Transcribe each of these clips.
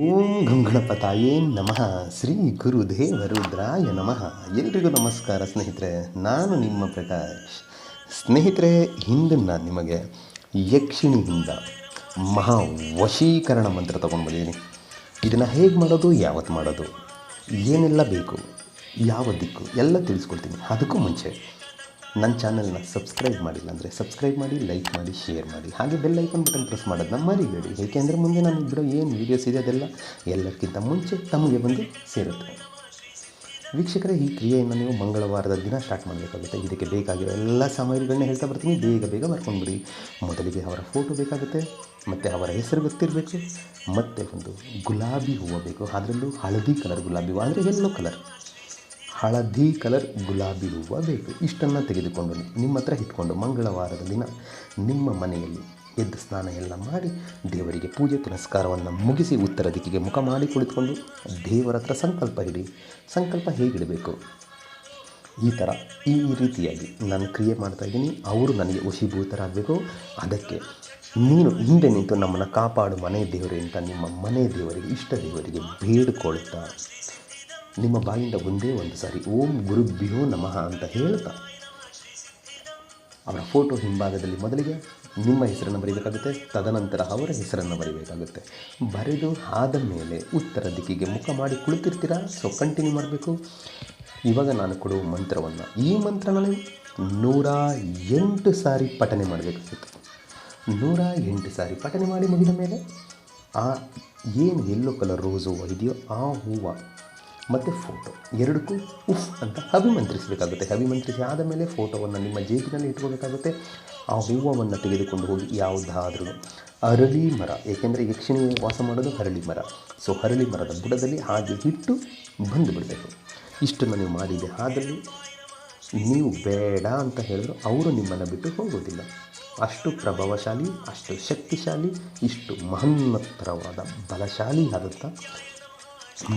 ಓಂ ಗಂಗಣಪತಾಯೇ ನಮಃ. ಶ್ರೀ ಗುರುದೇವ ರುದ್ರಾಯ ನಮಃ. ಎಲ್ರಿಗೂ ನಮಸ್ಕಾರ ಸ್ನೇಹಿತರೆ, ನಾನು ನಿಮ್ಮ ಪ್ರಕಾಶ್. ಸ್ನೇಹಿತರೆ ಹಿಂದೆ ನಾನು ನಿಮಗೆ ಯಕ್ಷಿಣಿಯಿಂದ ಮಹಾ ವಶೀಕರಣ ಮಂತ್ರ ತೊಗೊಂಡು ಬಂದಿದ್ದೀನಿ. ಇದನ್ನು ಹೇಗೆ ಮಾಡೋದು ಯಾವತ್ತು ಮಾಡೋದು, ಏನೆಲ್ಲ ಬೇಕು, ಯಾವ ದಿಕ್ಕು, ಎಲ್ಲ ತಿಳಿಸ್ಕೊಡ್ತೀನಿ. ಅದಕ್ಕೂ ಮುಂಚೆ ನನ್ನ ಚಾನಲ್ನ ಸಬ್ಸ್ಕ್ರೈಬ್ ಮಾಡಿಲ್ಲ ಅಂದರೆ ಸಬ್ಸ್ಕ್ರೈಬ್ ಮಾಡಿ, ಲೈಕ್ ಮಾಡಿ, ಶೇರ್ ಮಾಡಿ. ಹಾಗೆ ಬೆಲ್ ಐಕನ್ ಬಟನ್ ಪ್ರೆಸ್ ಮಾಡೋದನ್ನ ಮರಿಬೇಡಿ. ಏಕೆಂದರೆ ಮುಂದೆ ನಾನು ಬಿಡೋ ಏನು ವೀಡಿಯೋಸ್ ಇದೆ ಅದೆಲ್ಲ ಎಲ್ಲರಿಗಿಂತ ಮುಂಚೆ ತಮಗೆ ಬಂದು ಸೇರುತ್ತೆ. ವೀಕ್ಷಕರೇ, ಈ ಕ್ರಿಯೆಯನ್ನು ನೀವು ಮಂಗಳವಾರದ ದಿನ ಸ್ಟಾರ್ಟ್ ಮಾಡಬೇಕಾಗುತ್ತೆ. ಇದಕ್ಕೆ ಬೇಕಾಗಿರೋ ಎಲ್ಲ ಸಾಮಗ್ರಿಗಳನ್ನ ಹೇಳ್ತಾ ಬರ್ತೀನಿ. ಬೇಗ ಬೇಗ ಬರ್ಕೊಂಡ್ಬಿಡಿ. ಮೊದಲಿಗೆ ಅವರ ಫೋಟೋ ಬೇಕಾಗುತ್ತೆ, ಮತ್ತು ಅವರ ಹೆಸರು ಗೊತ್ತಿರಬೇಕು, ಮತ್ತು ಒಂದು ಗುಲಾಬಿ ಹೂವು ಬೇಕು. ಅದರಲ್ಲೂ ಹಳದಿ ಕಲರ್ ಗುಲಾಬಿ ಹೂವು ಅಂದರೆ ಎಲ್ಲೋ ಕಲರ್ ಹಳದಿ ಕಲರ್ ಗುಲಾಬಿ ಹೂವು ಬೇಕು. ಇಷ್ಟನ್ನು ತೆಗೆದುಕೊಂಡು ನಿಮ್ಮ ಹತ್ರ ಇಟ್ಕೊಂಡು ಮಂಗಳವಾರದ ದಿನ ನಿಮ್ಮ ಮನೆಯಲ್ಲಿ ಎದ್ದು ಸ್ನಾನ ಎಲ್ಲ ಮಾಡಿ ದೇವರಿಗೆ ಪೂಜೆ ಪುನಸ್ಕಾರವನ್ನು ಮುಗಿಸಿ ಉತ್ತರ ದಿಕ್ಕಿಗೆ ಮುಖ ಮಾಡಿ ಕುಳಿತುಕೊಂಡು ದೇವರ ಹತ್ರ ಸಂಕಲ್ಪ ಇಡಿ. ಸಂಕಲ್ಪ ಹೇಗಿಡಬೇಕು ಈ ಥರ ಈ ರೀತಿಯಾಗಿ ನಾನು ಕ್ರಿಯೆ ಮಾಡ್ತಾಯಿದ್ದೀನಿ ಅವರು ನನಗೆ ವಶೀಭೂತರಾಗಬೇಕು ಅದಕ್ಕೆ ನೀನು ಹಿಂದೆ ನಿಂತು ನಮ್ಮನ್ನು ಕಾಪಾಡು ಮನೆ ದೇವರು ಅಂತ ನಿಮ್ಮ ಮನೆ ದೇವರಿಗೆ, ಇಷ್ಟ ದೇವರಿಗೆ ಬೇಡಿಕೊಳ್ತಾ ನಿಮ್ಮ ಬಾಯಿಂದ ಒಂದೇ ಒಂದು ಸಾರಿ ಓಂ ಗುರುಭ್ಯೋ ನಮಃ ಅಂತ ಹೇಳ್ತಾ. ಅವರ ಫೋಟೋ ಹಿಂಭಾಗದಲ್ಲಿ ಮೊದಲಿಗೆ ನಿಮ್ಮ ಹೆಸರನ್ನು ಬರೀಬೇಕಾಗುತ್ತೆ, ತದನಂತರ ಅವರ ಹೆಸರನ್ನು ಬರೀಬೇಕಾಗುತ್ತೆ. ಬರೆದು ಆದ ಮೇಲೆ ಉತ್ತರ ದಿಕ್ಕಿಗೆ ಮುಖ ಮಾಡಿ ಕುಳಿತಿರ್ತೀರಾ? ಸೊ ಕಂಟಿನ್ಯೂ ಮಾಡಬೇಕು. ಇವಾಗ ನಾನು ಕೊಡುವ ಮಂತ್ರವನ್ನು. ಈ ಮಂತ್ರನ ನೂರ ಎಂಟು ಸಾರಿ ಪಠನೆ ಮಾಡಬೇಕಾಗುತ್ತೆ. ನೂರ ಎಂಟು ಸಾರಿ ಪಠನೆ ಮಾಡಿ ಮುಗಿದ ಮೇಲೆ ಆ ಏನು ಎಲ್ಲೋ ಕಲರ್ ರೋಸ್ ಹೂವು ಇದೆಯೋ ಆ ಹೂವು ಮತ್ತು ಫೋಟೋ. ಎರಡಕ್ಕೂ ಉಫ್ ಅಂತ ಅಭಿಮಂತ್ರಿಸಬೇಕಾಗುತ್ತೆ. ಅಭಿಮಂತ್ರಿಸಿ ಆದ ಮೇಲೆ ಫೋಟೋವನ್ನು ನಿಮ್ಮ ಜೇಬಿನಲ್ಲಿ ಇಟ್ಕೋಬೇಕಾಗುತ್ತೆ ಆ ಹೂವನ್ನು ತೆಗೆದುಕೊಂಡು ಹೋಗಿ ಯಾವುದಾದ್ರೂ ಅರಳಿ ಮರ, ಏಕೆಂದರೆ ಯಕ್ಷಿಣಿ ವಾಸ ಮಾಡೋದು ಹರಳಿ ಮರ. ಸೊ ಹರಳಿ ಮರದ ಬುಡದಲ್ಲಿ ಹಾಗೆ ಇಟ್ಟು ಬಂದು ಬಿಡಬೇಕು. ಇಷ್ಟನ್ನು ನೀವು ಮಾಡಿದೆ ಆದಲ್ಲಿ ನೀವು ಬೇಡ ಅಂತ ಹೇಳಿದ್ರು ಅವರು ನಿಮ್ಮನ್ನು ಬಿಟ್ಟು ಹೋಗೋದಿಲ್ಲ ಅಷ್ಟು ಪ್ರಭಾವಶಾಲಿ, ಅಷ್ಟು ಶಕ್ತಿಶಾಲಿ, ಇಷ್ಟು ಮಹನ್ನತ್ತರವಾದ ಬಲಶಾಲಿ ಆದಂಥ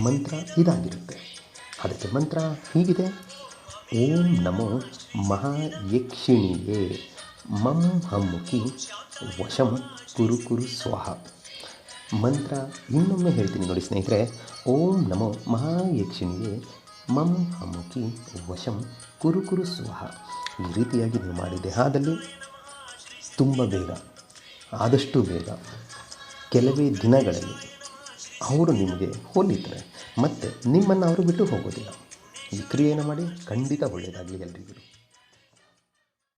ಮಂತ್ರ ಇದಾಗಿರುತ್ತೆ. ಅದಕ್ಕೆ ಮಂತ್ರ ಹೀಗಿದೆ. ಓಂ ನಮೋ ಮಹಾಯಕ್ಷಿಣಿಯೇ. ಮಂ ಹಮ್ಮುಖಿ ವಶಂ ಕುರು ಕುರು ಸ್ವಾಹ. ಮಂತ್ರ ಇನ್ನೊಮ್ಮೆ ಹೇಳ್ತೀನಿ ನೋಡಿ ಸ್ನೇಹಿತರೆ. ಓಂ ನಮೋ ಮಹಾಯಕ್ಷಿಣಿಯೇ. ಮಂ ಹಮ್ಮುಖಿ ವಶಂ ಕುರು ಕುರು ಸ್ವಾಹ. ಈ ರೀತಿಯಾಗಿ ನೀವು ಮಾಡಿ ದೇಹದಲ್ಲಿ ತುಂಬ ಬೇಗ, ಆದಷ್ಟು ಬೇಗ, ಕೆಲವೇ ದಿನಗಳಲ್ಲಿ ಅವರು ನಿಮಗೆ ಹೋಲಿತಾರೆ ಮತ್ತೆ ನಿಮ್ಮನ್ನು ಅವರು ಬಿಟ್ಟು ಹೋಗೋದಿಲ್ಲ. ಈ ಕ್ರಿಯೆಯನ್ನು ಮಾಡಿ ಖಂಡಿತ ಒಳ್ಳೆಯದಾಗಲಿ ಎಲ್ರಿಗೂ.